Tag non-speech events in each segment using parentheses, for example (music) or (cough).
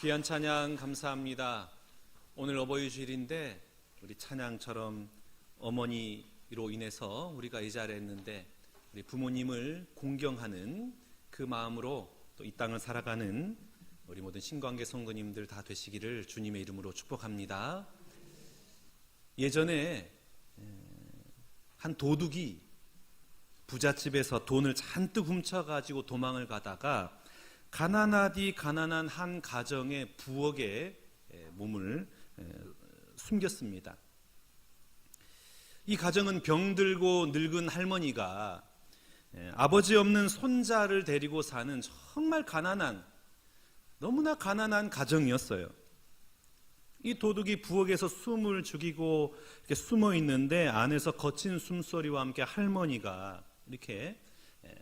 귀한 찬양 감사합니다. 오늘 어버이 주일인데 우리 찬양처럼 어머니로 인해서 우리가 이 자리에 있는데 우리 부모님을 공경하는 그 마음으로 또 이 땅을 살아가는 우리 모든 신관계 성도님들 다 되시기를 주님의 이름으로 축복합니다. 예전에 한 도둑이 부잣집에서 돈을 잔뜩 훔쳐가지고 도망을 가다가 가난하디 가난한 한 가정의 부엌에 몸을 숨겼습니다. 이 가정은 병들고 늙은 할머니가 아버지 없는 손자를 데리고 사는 정말 가난한 너무나 가난한 가정이었어요. 이 도둑이 부엌에서 숨을 죽이고 이렇게 숨어 있는데 안에서 거친 숨소리와 함께 할머니가 이렇게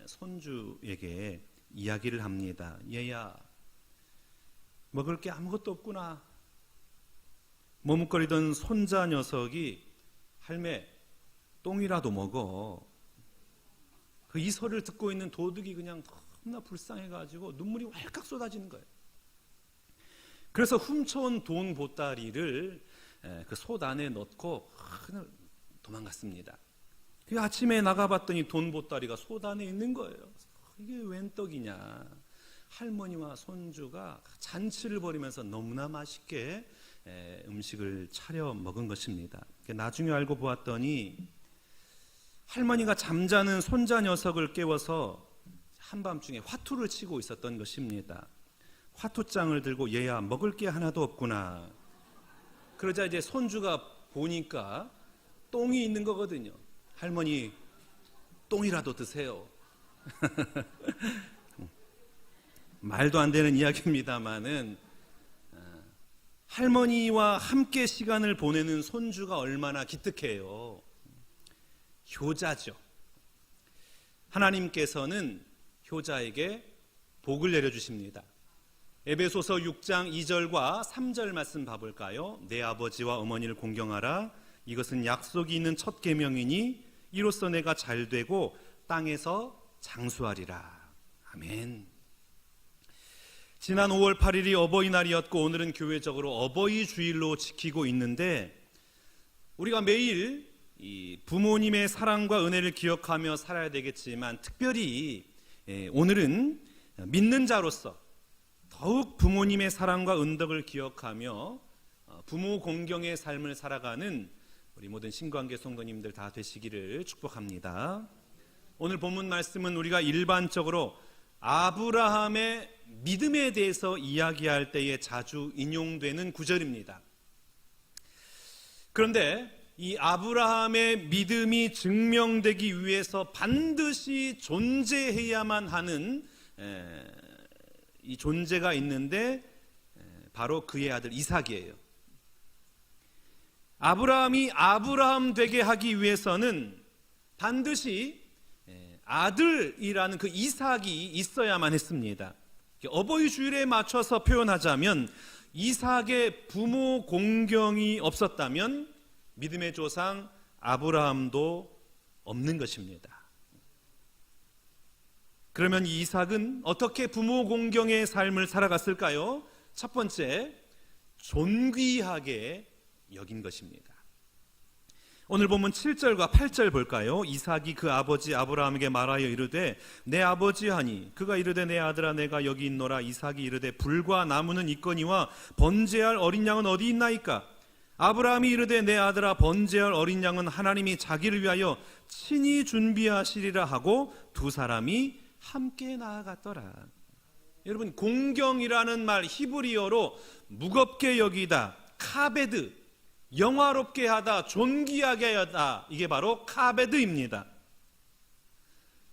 손주에게 이야기를 합니다. 얘야, 먹을 게 아무것도 없구나. 머뭇거리던 손자 녀석이 할매, 똥이라도 먹어. 그 이 소리를 듣고 있는 도둑이 그냥 너무나 불쌍해가지고 눈물이 왈칵 쏟아지는 거예요. 그래서 훔쳐온 돈 보따리를 그솥 안에 넣고 도망갔습니다. 그 아침에 나가봤더니 돈 보따리가 솥 안에 있는 거예요. 이게 웬 떡이냐. 할머니와 손주가 잔치를 벌이면서 너무나 맛있게 음식을 차려 먹은 것입니다. 나중에 알고 보았더니 할머니가 잠자는 손자 녀석을 깨워서 한밤중에 화투를 치고 있었던 것입니다. 화투장을 들고 얘야 먹을 게 하나도 없구나. 그러자 이제 손주가 보니까 똥이 있는 거거든요. 할머니 똥이라도 드세요. (laughs) 말도 안 되는 이야기입니다만은 어, 할머니와 함께 시간을 보내는 손주가 얼마나 기특해요. 효자죠. 하나님께서는 효자에게 복을 내려주십니다. 에베소서 6장 2절과 3절 말씀 봐볼까요? 내 아버지와 어머니를 공경하라. 이것은 약속이 있는 첫 계명이니 이로써 내가 잘 되고 땅에서 장수하리라. 아멘. 지난 5월 8일이 어버이날이었고 오늘은 교회적으로 어버이 주일로 지키고 있는데 우리가 매일 이 부모님의 사랑과 은혜를 기억하며 살아야 되겠지만 특별히 예, 오늘은 믿는 자로서 더욱 부모님의 사랑과 은덕을 기억하며 어, 부모 공경의 삶을 살아가는 우리 모든 신관계 성도님들 다 되시기를 축복합니다. 오늘 본문 말씀은 우리가 일반적으로 아브라함의 믿음에 대해서 이야기할 때에 자주 인용되는 구절입니다. 그런데 이 아브라함의 믿음이 증명되기 위해서 반드시 존재해야만 하는 이 존재가 있는데 바로 그의 아들 이삭이에요. 아브라함이 아브라함 되게 하기 위해서는 반드시 아들이라는 그 이삭이 있어야만 했습니다. 어버이 주일에 맞춰서 표현하자면 이삭의 부모 공경이 없었다면 믿음의 조상 아브라함도 없는 것입니다. 그러면 이삭은 어떻게 부모 공경의 삶을 살아갔을까요? 첫 번째, 존귀하게 여긴 것입니다. 오늘 보면 7절과 8절 볼까요? 이삭이 그 아버지 아브라함에게 말하여 이르되 내 아버지 하니 그가 이르되 내 아들아 내가 여기 있노라 이삭이 이르되 불과 나무는 있거니와 번제할 어린 양은 어디 있나이까 아브라함이 이르되 내 아들아 번제할 어린 양은 하나님이 자기를 위하여 친히 준비하시리라 하고 두 사람이 함께 나아갔더라. 여러분 공경이라는 말 히브리어로 무겁게 여기다 카베드 영화롭게 하다 존귀하게 하다 이게 바로 카베드입니다.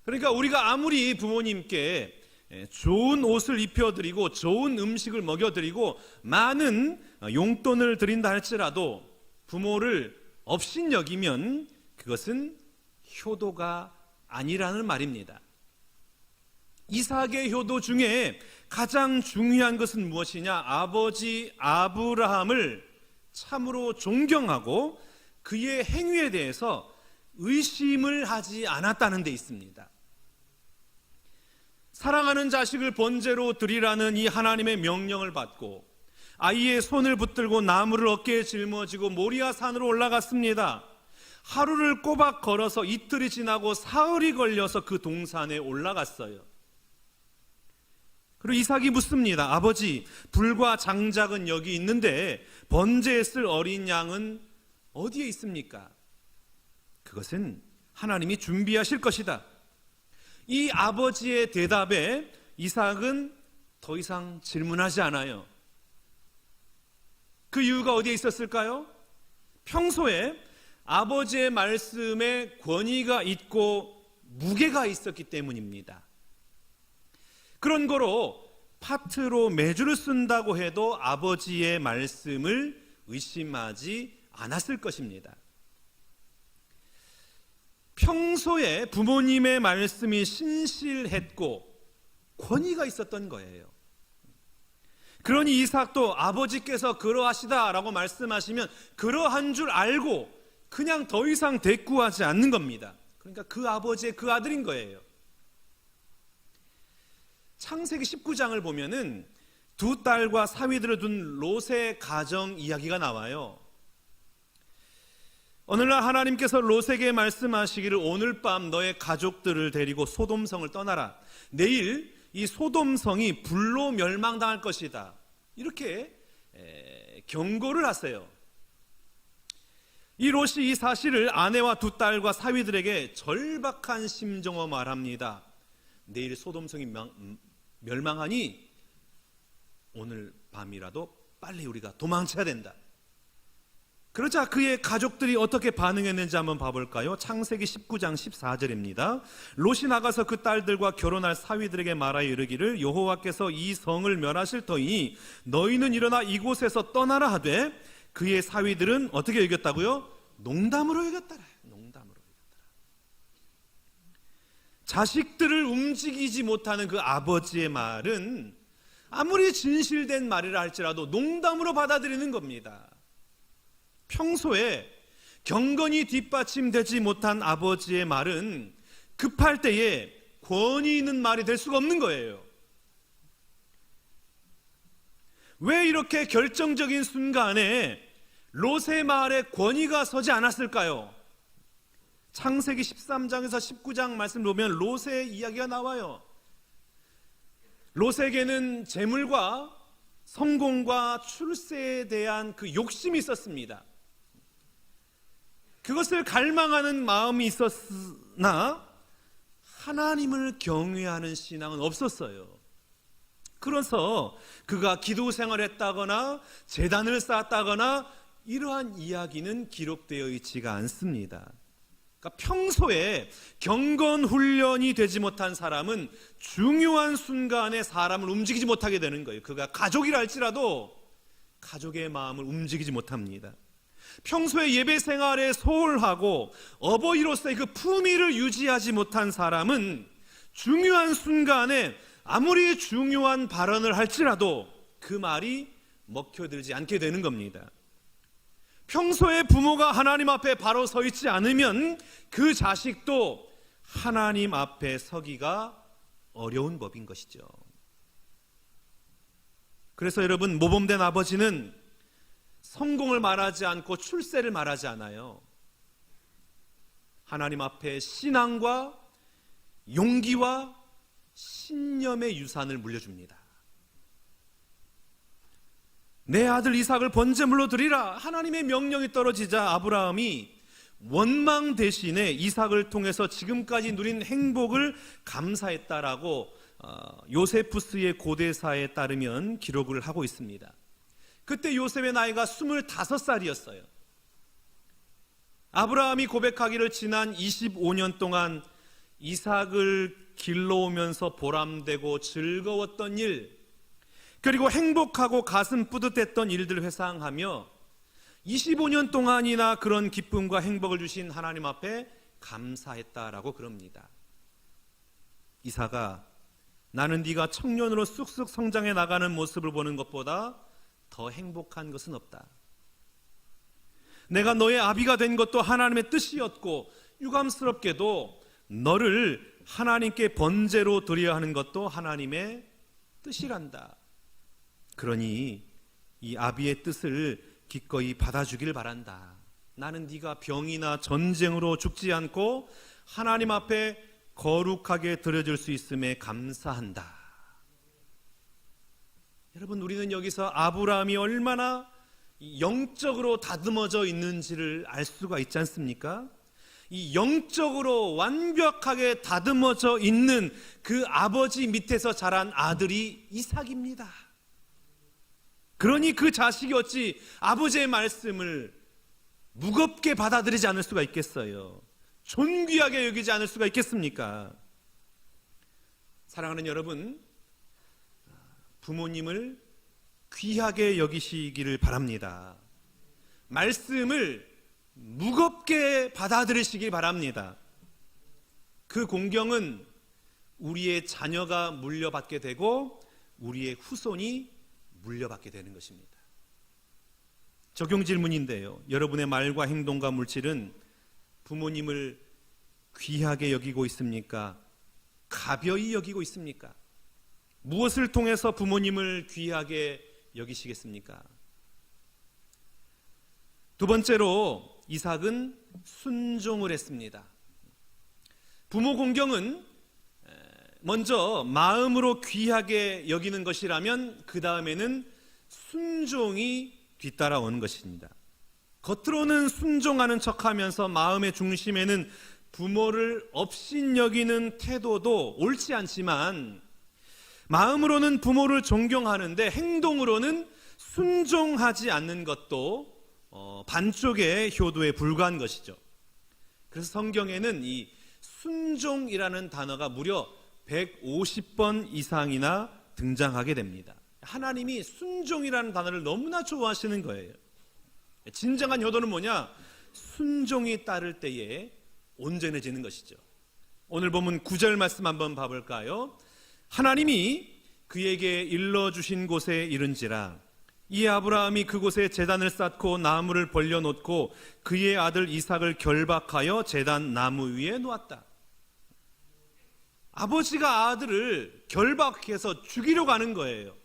그러니까 우리가 아무리 부모님께 좋은 옷을 입혀드리고 좋은 음식을 먹여드리고 많은 용돈을 드린다 할지라도 부모를 업신 여기면 그것은 효도가 아니라는 말입니다. 이삭의 효도 중에 가장 중요한 것은 무엇이냐? 아버지 아브라함을 참으로 존경하고 그의 행위에 대해서 의심을 하지 않았다는 데 있습니다. 사랑하는 자식을 번제로 드리라는 이 하나님의 명령을 받고 아이의 손을 붙들고 나무를 어깨에 짊어지고 모리아 산으로 올라갔습니다. 하루를 꼬박 걸어서 이틀이 지나고 사흘이 걸려서 그 동산에 올라갔어요. 그리고 이삭이 묻습니다. 아버지, 불과 장작은 여기 있는데 번제에 쓸 어린 양은 어디에 있습니까? 그것은 하나님이 준비하실 것이다. 이 아버지의 대답에 이삭은 더 이상 질문하지 않아요. 그 이유가 어디에 있었을까요? 평소에 아버지의 말씀에 권위가 있고 무게가 있었기 때문입니다. 그런 거로 파트로 매주를 쓴다고 해도 아버지의 말씀을 의심하지 않았을 것입니다. 평소에 부모님의 말씀이 신실했고 권위가 있었던 거예요. 그러니 이삭도 아버지께서 그러하시다라고 말씀하시면 그러한 줄 알고 그냥 더 이상 대꾸하지 않는 겁니다. 그러니까 그 아버지의 그 아들인 거예요. 창세기 19장을 보면은 두 딸과 사위들을 둔 롯의 가정 이야기가 나와요. 오늘날 하나님께서 롯에게 말씀하시기를 오늘 밤 너의 가족들을 데리고 소돔성을 떠나라. 내일 이 소돔성이 불로 멸망당할 것이다. 이렇게 경고를 하세요. 이 롯이 이 사실을 아내와 두 딸과 사위들에게 절박한 심정어 말합니다. 내일 소돔성이 멸망하니 오늘 밤이라도 빨리 우리가 도망쳐야 된다. 그러자 그의 가족들이 어떻게 반응했는지 한번 봐볼까요? 창세기 19장 14절입니다. 롯이 나가서 그 딸들과 결혼할 사위들에게 말하여 이르기를 여호와께서 이 성을 멸하실 터이니 너희는 일어나 이곳에서 떠나라 하되 그의 사위들은 어떻게 여겼다고요? 농담으로 여겼더라. 자식들을 움직이지 못하는 그 아버지의 말은 아무리 진실된 말이라 할지라도 농담으로 받아들이는 겁니다. 평소에 경건이 뒷받침되지 못한 아버지의 말은 급할 때에 권위 있는 말이 될 수가 없는 거예요. 왜 이렇게 결정적인 순간에 롯의 말에 권위가 서지 않았을까요? 창세기 13장에서 19장 말씀 보면 롯의 이야기가 나와요. 롯에게는 재물과 성공과 출세에 대한 그 욕심이 있었습니다. 그것을 갈망하는 마음이 있었으나 하나님을 경외하는 신앙은 없었어요. 그래서 그가 기도 생활을 했다거나 재단을 쌓았다거나 이러한 이야기는 기록되어 있지가 않습니다. 그러니까 평소에 경건 훈련이 되지 못한 사람은 중요한 순간에 사람을 움직이지 못하게 되는 거예요. 그가 가족이라 할지라도 가족의 마음을 움직이지 못합니다. 평소에 예배 생활에 소홀하고 어버이로서의 그 품위를 유지하지 못한 사람은 중요한 순간에 아무리 중요한 발언을 할지라도 그 말이 먹혀들지 않게 되는 겁니다. 평소에 부모가 하나님 앞에 바로 서 있지 않으면 그 자식도 하나님 앞에 서기가 어려운 법인 것이죠. 그래서 여러분 모범된 아버지는 성공을 말하지 않고 출세를 말하지 않아요. 하나님 앞에 신앙과 용기와 신념의 유산을 물려줍니다. 내 아들 이삭을 번제물로 드리라. 하나님의 명령이 떨어지자 아브라함이 원망 대신에 이삭을 통해서 지금까지 누린 행복을 감사했다라고 어, 요세푸스의 고대사에 따르면 기록을 하고 있습니다. 그때 요셉의 나이가 25살이었어요. 아브라함이 고백하기를 지난 25년 동안 이삭을 길러오면서 보람되고 즐거웠던 일, 그리고 행복하고 가슴 뿌듯했던 일들을 회상하며 25년 동안이나 그런 기쁨과 행복을 주신 하나님 앞에 감사했다라고 그럽니다. 이사가 나는 네가 청년으로 쑥쑥 성장해 나가는 모습을 보는 것보다 더 행복한 것은 없다. 내가 너의 아비가 된 것도 하나님의 뜻이었고 유감스럽게도 너를 하나님께 번제로 드려야 하는 것도 하나님의 뜻이란다. 그러니 이 아비의 뜻을 기꺼이 받아주길 바란다. 나는 네가 병이나 전쟁으로 죽지 않고 하나님 앞에 거룩하게 드려질 수 있음에 감사한다. 여러분 우리는 여기서 아브라함이 얼마나 영적으로 다듬어져 있는지를 알 수가 있지 않습니까? 이 영적으로 완벽하게 다듬어져 있는 그 아버지 밑에서 자란 아들이 이삭입니다. 그러니 그 자식이 어찌 아버지의 말씀을 무겁게 받아들이지 않을 수가 있겠어요? 존귀하게 여기지 않을 수가 있겠습니까? 사랑하는 여러분, 부모님을 귀하게 여기시기를 바랍니다. 말씀을 무겁게 받아들이시기 바랍니다. 그 공경은 우리의 자녀가 물려받게 되고 우리의 후손이 물려받게 되는 것입니다. 적용 질문인데요. 여러분의 말과 행동과 물질은 부모님을 귀하게 여기고 있습니까? 가벼이 여기고 있습니까? 무엇을 통해서 부모님을 귀하게 여기시겠습니까? 두 번째로 이삭은 순종을 했습니다. 부모 공경은 먼저 마음으로 귀하게 여기는 것이라면 그 다음에는 순종이 뒤따라오는 것입니다. 겉으로는 순종하는 척하면서 마음의 중심에는 부모를 업신 여기는 태도도 옳지 않지만 마음으로는 부모를 존경하는데 행동으로는 순종하지 않는 것도 어, 반쪽의 효도에 불과한 것이죠. 그래서 성경에는 이 순종이라는 단어가 무려 150번 이상이나 등장하게 됩니다. 하나님이 순종이라는 단어를 너무나 좋아하시는 거예요. 진정한 효도는 뭐냐? 순종이 따를 때에 온전해지는 것이죠. 오늘 보면 9절 말씀 한번 봐볼까요? 하나님이 그에게 일러주신 곳에 이른지라 이 아브라함이 그곳에 재단을 쌓고 나무를 벌려놓고 그의 아들 이삭을 결박하여 재단 나무 위에 놓았다. 아버지가 아들을 결박해서 죽이려고 하는 거예요.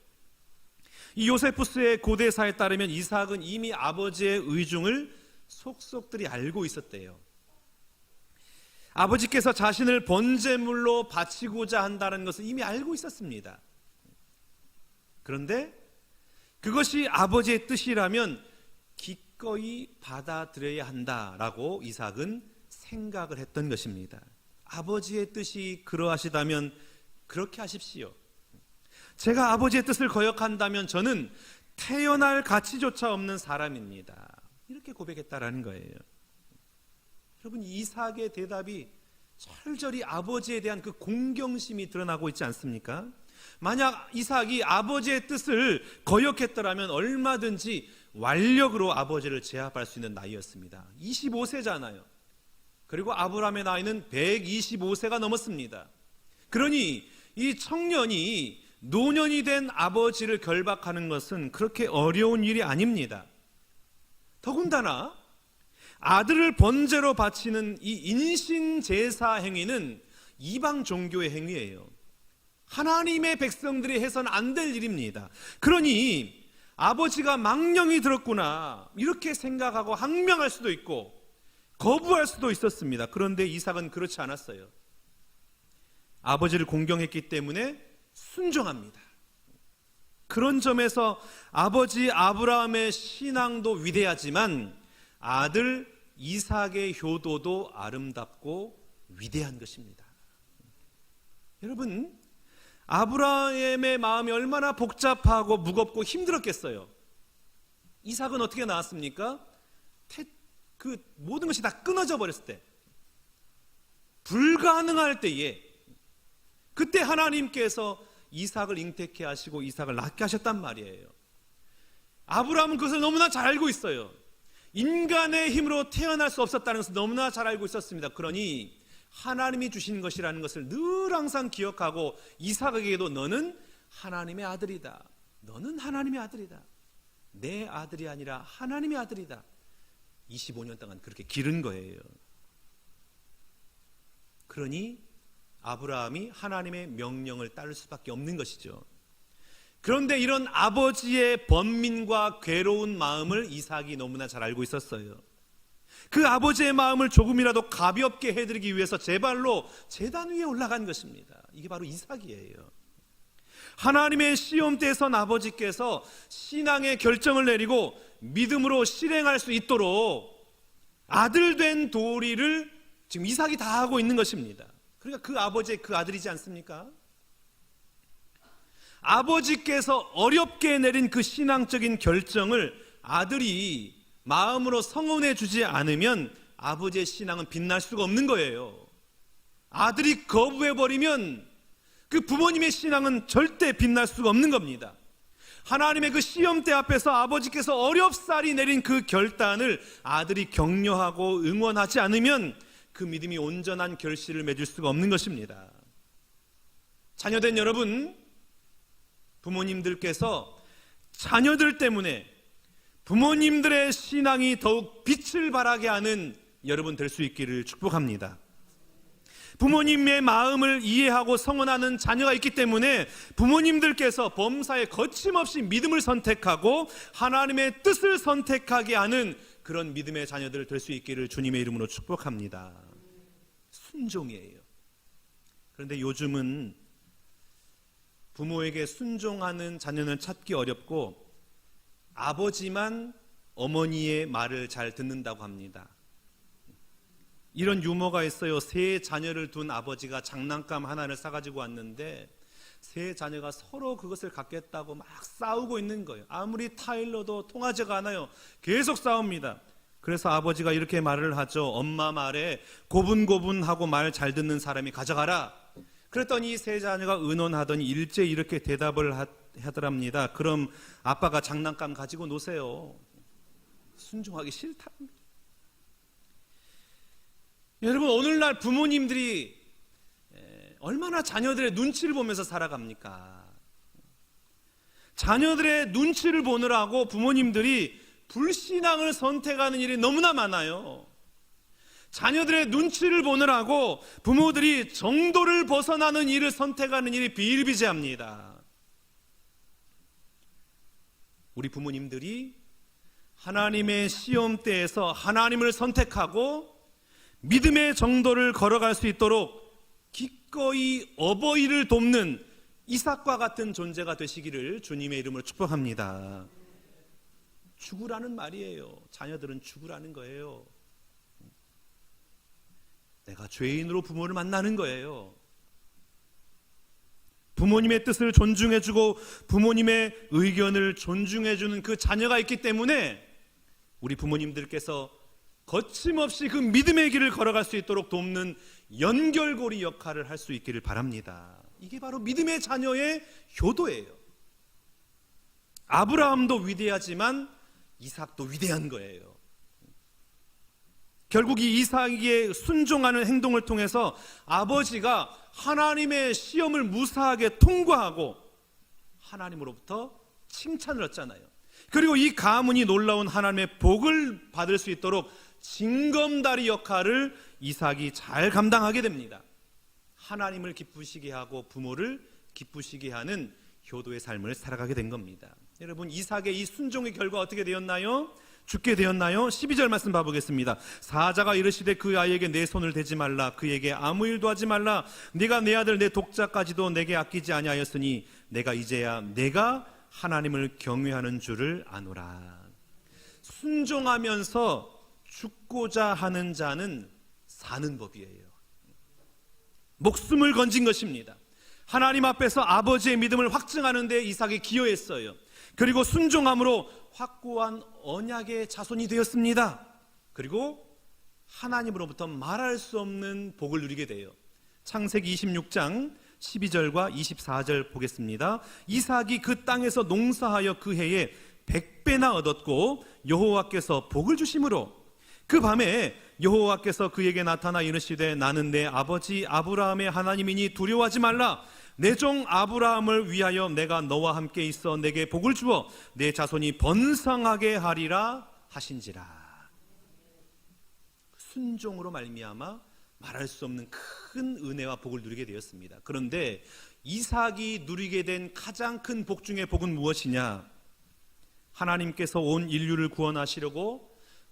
이 요세푸스의 고대사에 따르면 이삭은 이미 아버지의 의중을 속속들이 알고 있었대요. 아버지께서 자신을 번제물로 바치고자 한다는 것을 이미 알고 있었습니다. 그런데 그것이 아버지의 뜻이라면 기꺼이 받아들여야 한다라고 이삭은 생각을 했던 것입니다. 아버지의 뜻이 그러하시다면 그렇게 하십시오. 제가 아버지의 뜻을 거역한다면 저는 태어날 가치조차 없는 사람입니다. 이렇게 고백했다라는 거예요. 여러분 이삭의 대답이 철저히 아버지에 대한 그 공경심이 드러나고 있지 않습니까? 만약 이삭이 아버지의 뜻을 거역했더라면 얼마든지 완력으로 아버지를 제압할 수 있는 나이였습니다. 25세잖아요. 그리고 아브라함의 나이는 125세가 넘었습니다. 그러니 이 청년이 노년이 된 아버지를 결박하는 것은 그렇게 어려운 일이 아닙니다. 더군다나 아들을 번제로 바치는 이 인신 제사 행위는 이방 종교의 행위예요. 하나님의 백성들이 해서는 안 될 일입니다. 그러니 아버지가 망령이 들었구나 이렇게 생각하고 항명할 수도 있고 거부할 수도 있었습니다. 그런데 이삭은 그렇지 않았어요. 아버지를 공경했기 때문에 순종합니다. 그런 점에서 아버지 아브라함의 신앙도 위대하지만 아들 이삭의 효도도 아름답고 위대한 것입니다. 여러분, 아브라함의 마음이 얼마나 복잡하고 무겁고 힘들었겠어요. 이삭은 어떻게 나왔습니까? 그 모든 것이 다 끊어져 버렸을 때, 불가능할 때에, 그때 하나님께서 이삭을 잉태케 하시고 이삭을 낳게 하셨단 말이에요. 아브라함은 그것을 너무나 잘 알고 있어요. 인간의 힘으로 태어날 수 없었다는 것을 너무나 잘 알고 있었습니다. 그러니 하나님이 주신 것이라는 것을 늘 항상 기억하고 이삭에게도 너는 하나님의 아들이다. 너는 하나님의 아들이다. 내 아들이 아니라 하나님의 아들이다. 25년 동안 그렇게 기른 거예요. 그러니 아브라함이 하나님의 명령을 따를 수밖에 없는 것이죠. 그런데 이런 아버지의 번민과 괴로운 마음을 이삭이 너무나 잘 알고 있었어요. 그 아버지의 마음을 조금이라도 가볍게 해드리기 위해서 제 발로 재단 위에 올라간 것입니다. 이게 바로 이삭이에요. 하나님의 시험대에선 아버지께서 신앙의 결정을 내리고 믿음으로 실행할 수 있도록 아들 된 도리를 지금 이삭이 다 하고 있는 것입니다. 그러니까 그 아버지의 그 아들이지 않습니까? 아버지께서 어렵게 내린 그 신앙적인 결정을 아들이 마음으로 성원해 주지 않으면 아버지의 신앙은 빛날 수가 없는 거예요. 아들이 거부해 버리면 그 부모님의 신앙은 절대 빛날 수가 없는 겁니다. 하나님의 그 시험대 앞에서 아버지께서 어렵사리 내린 그 결단을 아들이 격려하고 응원하지 않으면 그 믿음이 온전한 결실을 맺을 수가 없는 것입니다. 자녀된 여러분, 부모님들께서 자녀들 때문에 부모님들의 신앙이 더욱 빛을 발하게 하는 여러분 될 수 있기를 축복합니다. 부모님의 마음을 이해하고 성원하는 자녀가 있기 때문에 부모님들께서 범사에 거침없이 믿음을 선택하고 하나님의 뜻을 선택하게 하는 그런 믿음의 자녀들 될 수 있기를 주님의 이름으로 축복합니다. 순종이에요. 그런데 요즘은 부모에게 순종하는 자녀는 찾기 어렵고 아버지만 어머니의 말을 잘 듣는다고 합니다. 이런 유머가 있어요. 세 자녀를 둔 아버지가 장난감 하나를 사가지고 왔는데 세 자녀가 서로 그것을 갖겠다고 막 싸우고 있는 거예요. 아무리 타일러도 통하지가 않아요. 계속 싸웁니다. 그래서 아버지가 이렇게 말을 하죠. 엄마 말에 고분고분하고 말 잘 듣는 사람이 가져가라. 그랬더니 세 자녀가 의논하더니 일제 이렇게 대답을 하, 하더랍니다. 그럼 아빠가 장난감 가지고 노세요. 순종하기 싫다. 여러분 오늘날 부모님들이 얼마나 자녀들의 눈치를 보면서 살아갑니까? 자녀들의 눈치를 보느라고 부모님들이 불신앙을 선택하는 일이 너무나 많아요. 자녀들의 눈치를 보느라고 부모들이 정도를 벗어나는 일을 선택하는 일이 비일비재합니다. 우리 부모님들이 하나님의 시험대에서 하나님을 선택하고 믿음의 정도를 걸어갈 수 있도록 기꺼이 어버이를 돕는 이삭과 같은 존재가 되시기를 주님의 이름으로 축복합니다. 죽으라는 말이에요. 자녀들은 죽으라는 거예요. 내가 죄인으로 부모를 만나는 거예요. 부모님의 뜻을 존중해주고 부모님의 의견을 존중해주는 그 자녀가 있기 때문에 우리 부모님들께서 거침없이 그 믿음의 길을 걸어갈 수 있도록 돕는 연결고리 역할을 할 수 있기를 바랍니다. 이게 바로 믿음의 자녀의 효도예요. 아브라함도 위대하지만 이삭도 위대한 거예요. 결국 이 이삭에게 순종하는 행동을 통해서 아버지가 하나님의 시험을 무사하게 통과하고 하나님으로부터 칭찬을 얻잖아요. 그리고 이 가문이 놀라운 하나님의 복을 받을 수 있도록 징검다리 역할을 이삭이 잘 감당하게 됩니다. 하나님을 기쁘시게 하고 부모를 기쁘시게 하는 효도의 삶을 살아가게 된 겁니다. 여러분 이삭의 이 순종의 결과 어떻게 되었나요? 죽게 되었나요? 12절 말씀 봐보겠습니다. 사자가 이르시되 그 아이에게 내 손을 대지 말라 그에게 아무 일도 하지 말라 네가 내 아들 내 독자까지도 내게 아끼지 아니하였으니 내가 이제야 내가 하나님을 경외하는 줄을 아노라. 순종하면서 죽고자 하는 자는 사는 법이에요. 목숨을 건진 것입니다. 하나님 앞에서 아버지의 믿음을 확증하는 데 이삭이 기여했어요. 그리고 순종함으로 확고한 언약의 자손이 되었습니다. 그리고 하나님으로부터 말할 수 없는 복을 누리게 돼요. 창세기 26장 12절과 24절 보겠습니다. 이삭이 그 땅에서 농사하여 그 해에 백배나 얻었고 여호와께서 복을 주심으로 그 밤에 여호와께서 그에게 나타나 이르시되 나는 내 아버지 아브라함의 하나님이니 두려워하지 말라 내 종 아브라함을 위하여 내가 너와 함께 있어 내게 복을 주어 내 자손이 번성하게 하리라 하신지라 순종으로 말미암아 말할 수 없는 큰 은혜와 복을 누리게 되었습니다. 그런데 이삭이 누리게 된 가장 큰 복 중의 복은 무엇이냐? 하나님께서 온 인류를 구원하시려고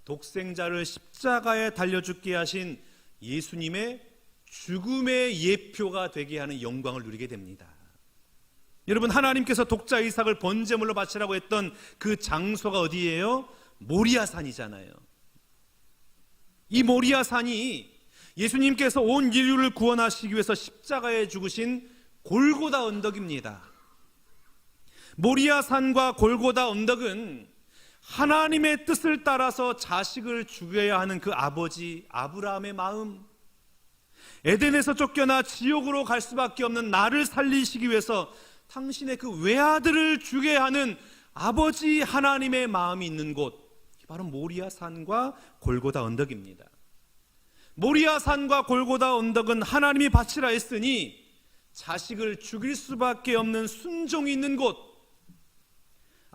독생자를 십자가에 달려 죽게 하신 예수님의 죽음의 예표가 되게 하는 영광을 누리게 됩니다. 여러분 하나님께서 독자 이삭을 번제물로 바치라고 했던 그 장소가 어디예요? 모리아산이잖아요. 이 모리아산이 예수님께서 온 인류를 구원하시기 위해서 십자가에 죽으신 골고다 언덕입니다. 모리아산과 골고다 언덕은 하나님의 뜻을 따라서 자식을 죽여야 하는 그 아버지 아브라함의 마음, 에덴에서 쫓겨나 지옥으로 갈 수밖에 없는 나를 살리시기 위해서 당신의 그 외아들을 주게 하는 아버지 하나님의 마음이 있는 곳, 바로 모리아 산과 골고다 언덕입니다. 모리아 산과 골고다 언덕은 하나님이 바치라 했으니 자식을 죽일 수밖에 없는 순종이 있는 곳.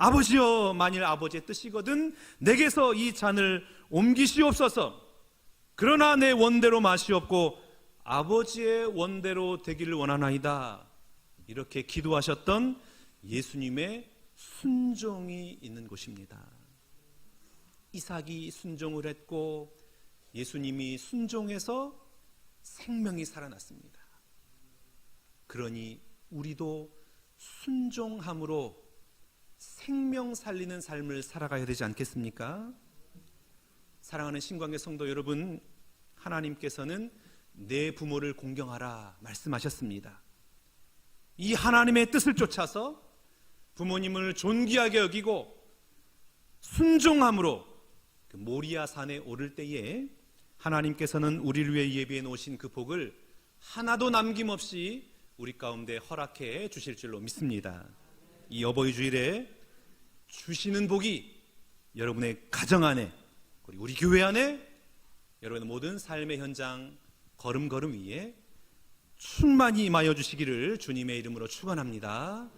아버지여, 만일 아버지의 뜻이거든 내게서 이 잔을 옮기시옵소서. 그러나 내 원대로 마시옵고 아버지의 원대로 되기를 원하나이다. 이렇게 기도하셨던 예수님의 순종이 있는 곳입니다. 이삭이 순종을 했고 예수님이 순종해서 생명이 살아났습니다. 그러니 우리도 순종함으로 생명 살리는 삶을 살아가야 되지 않겠습니까? 사랑하는 신광의 성도 여러분, 하나님께서는 내 부모를 공경하라 말씀하셨습니다. 이 하나님의 뜻을 쫓아서 부모님을 존귀하게 여기고 순종함으로 그 모리아 산에 오를 때에 하나님께서는 우리를 위해 예비해 놓으신 그 복을 하나도 남김없이 우리 가운데 허락해 주실 줄로 믿습니다. 이 어버이 주일에 주시는 복이 여러분의 가정 안에 그리고 우리 교회 안에 여러분의 모든 삶의 현장 걸음걸음 위에 충만히 임하여 주시기를 주님의 이름으로 축원합니다.